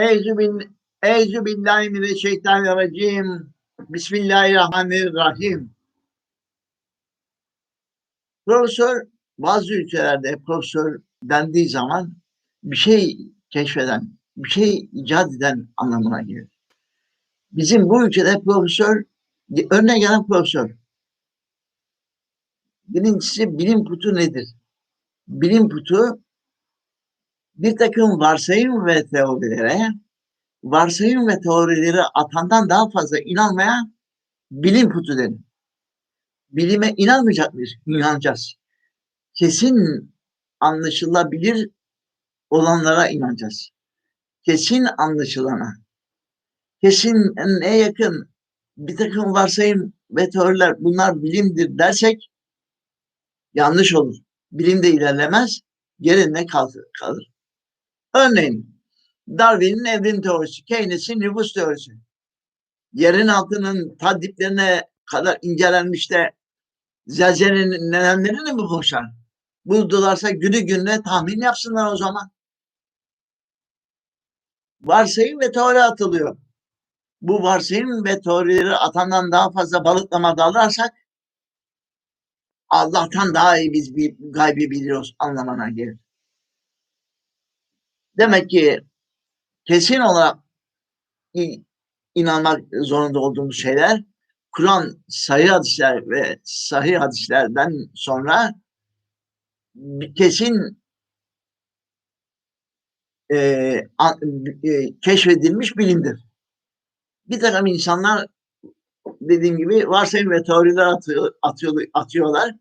Eyzü billahi mineşşeytanirracim. Bismillahirrahmanirrahim. Profesör bazı ülkelerde profesör dendiği zaman bir şey keşfeden, bir şey icat eden anlamına gelir. Bizim bu ülkede profesör, önüne gelen profesör. Birincisi bilim putu nedir? Bilim putu bir takım varsayım ve teorilere, varsayım ve teorileri atandan daha fazla inanmaya bilim putu denir. Bilime inanmayacak mıyız? İnanacağız. Kesin anlaşılabilir olanlara inanacağız. Kesin anlaşılana, kesin ne yakın bir takım varsayım ve teoriler bunlar bilimdir dersek yanlış olur. Bilim de ilerlemez, yerinde kalır. kalır. Örneğin Darwin'in evrim teorisi, Keynes'in nüfus teorisi. Yerin altının tadiplerine kadar incelenmiş de zelzelenin nedenlerini mi bulmuşlar? Buldularsa günü gününe tahmin yapsınlar o zaman. Varsayım ve teori atılıyor. Bu varsayım ve teorileri atandan daha fazla balıklama dalarsak Allah'tan daha iyi biz bir gaybi biliyoruz anlamına gelir. Demek ki kesin olarak inanmak zorunda olduğumuz şeyler Kur'an, sahih hadisler ve sahih hadislerden sonra kesin e, e, keşfedilmiş bilimdir. Bir takım insanlar dediğim gibi varsayım ve teoriler atıyor, atıyor, atıyorlar.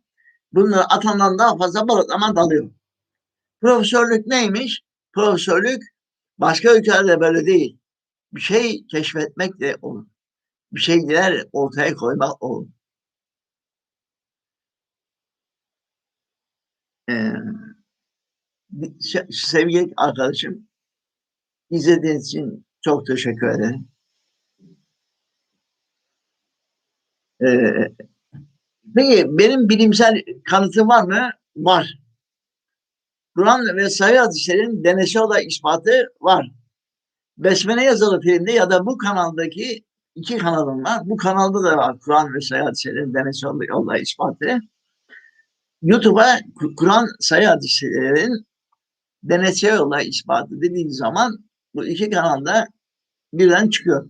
Bunları atandan daha fazla balıklama dalıyor. Profesörlük neymiş? Profesörlük başka ülkelerde böyle değil. Bir şey keşfetmek de olur. Bir şeyler ortaya koymak olur. Ee, sevgili arkadaşım izlediğiniz için çok teşekkür ederim. Ee, peki benim bilimsel kanıtım var mı? Var. Kur'an ve sayı hadislerin denesi olay ispatı var. Besmele yazılı filmde ya da bu kanaldaki iki kanalım var. Bu kanalda da var Kur'an ve sayı hadislerin denesi olay ispatı. YouTube'a Kur'an sayı hadislerin denesi olay ispatı dediğim zaman bu iki kanalda birden çıkıyor.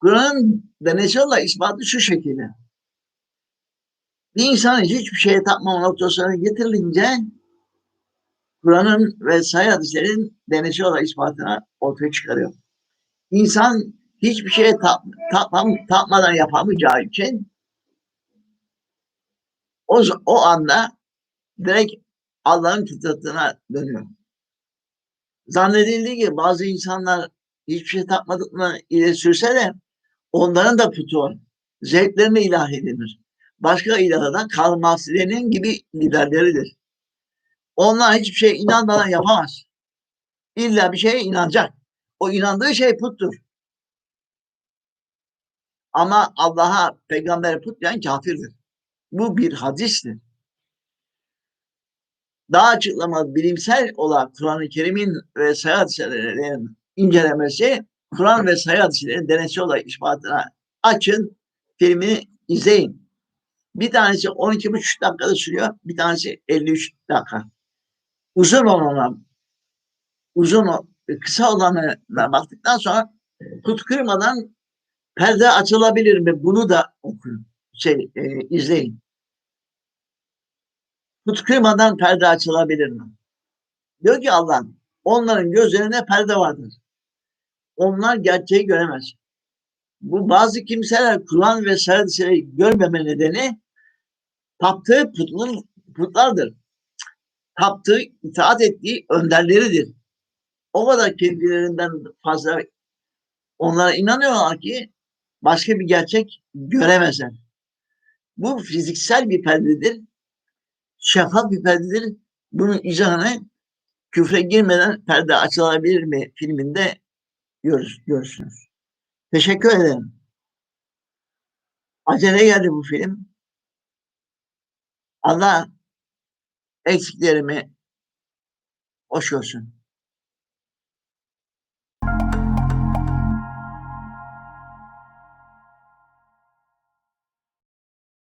Kur'an'ın denesi olay ispatı şu şekilde. Bir insan hiçbir şeye tapmama noktasına getirilince Kur'an'ın ve sayı hadislerin denesi olan ispatına ortaya çıkarıyor. İnsan hiçbir şeye tap, tapmam, tapmadan yapamayacağı için o, o anda direkt Allah'ın fıtratına dönüyor. Zannedildiği gibi bazı insanlar hiçbir şey tapmadıklarını ileri sürse de onların da putu var. Zevklerine ilah edilir. Başka ilahlardan Karl gibi liderleridir. Onlar hiçbir şeye inanmadan yapamaz. İlla bir şeye inanacak. O inandığı şey puttur. Ama Allah'a peygambere put diyen kafirdir. Bu bir hadistir. Daha açıklama bilimsel olarak Kur'an-ı Kerim'in ve hadiselerin incelemesi Kur'an ve sayı hadiselerin denesi olarak ispatına açın, filmi izleyin. Bir tanesi 12,5 dakikada sürüyor, bir tanesi 53 dakika uzun olana uzun kısa olana baktıktan sonra kut kırmadan perde açılabilir mi? Bunu da okuyun. Şey, e, izleyin. Kut kırmadan perde açılabilir mi? Diyor ki Allah onların gözlerine perde vardır. Onlar gerçeği göremez. Bu bazı kimseler Kur'an ve hadisleri görmeme nedeni taptığı putlar, putlardır taptığı, itaat ettiği önderleridir. O kadar kendilerinden fazla onlara inanıyorlar ki başka bir gerçek göremezler. Bu fiziksel bir perdedir. Şeffaf bir perdedir. Bunun izahını küfre girmeden perde açılabilir mi filminde görür, görürsünüz. Teşekkür ederim. Acele geldi bu film. Allah eksiklerimi hoş görsün.